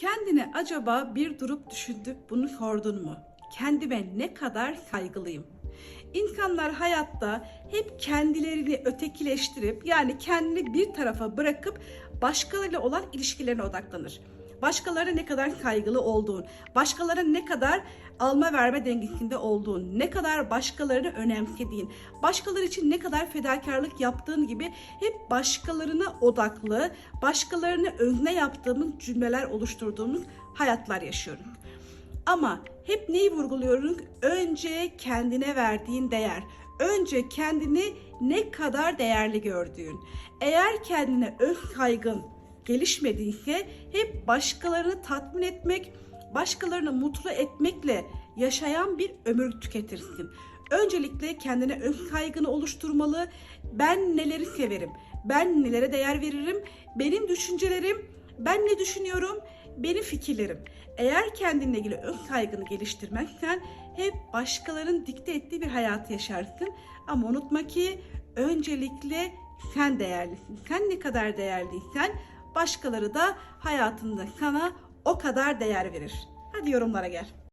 Kendine acaba bir durup düşündük bunu sordun mu? Kendime ne kadar saygılıyım? İnsanlar hayatta hep kendilerini ötekileştirip yani kendini bir tarafa bırakıp başkalarıyla olan ilişkilerine odaklanır. Başkalarına ne kadar saygılı olduğun, başkalarına ne kadar alma verme dengesinde olduğun, ne kadar başkalarını önemsediğin, başkaları için ne kadar fedakarlık yaptığın gibi hep başkalarına odaklı, başkalarını özne yaptığımız cümleler oluşturduğumuz hayatlar yaşıyoruz. Ama hep neyi vurguluyoruz? Önce kendine verdiğin değer. Önce kendini ne kadar değerli gördüğün. Eğer kendine öz kaygın gelişmediyse hep başkalarını tatmin etmek, başkalarını mutlu etmekle yaşayan bir ömür tüketirsin. Öncelikle kendine ön kaygını oluşturmalı. Ben neleri severim? Ben nelere değer veririm? Benim düşüncelerim, ben ne düşünüyorum? Benim fikirlerim. Eğer kendinle ilgili ön kaygını geliştirmezsen hep başkalarının dikte ettiği bir hayatı yaşarsın. Ama unutma ki öncelikle sen değerlisin. Sen ne kadar değerliysen başkaları da hayatında sana o kadar değer verir. Hadi yorumlara gel.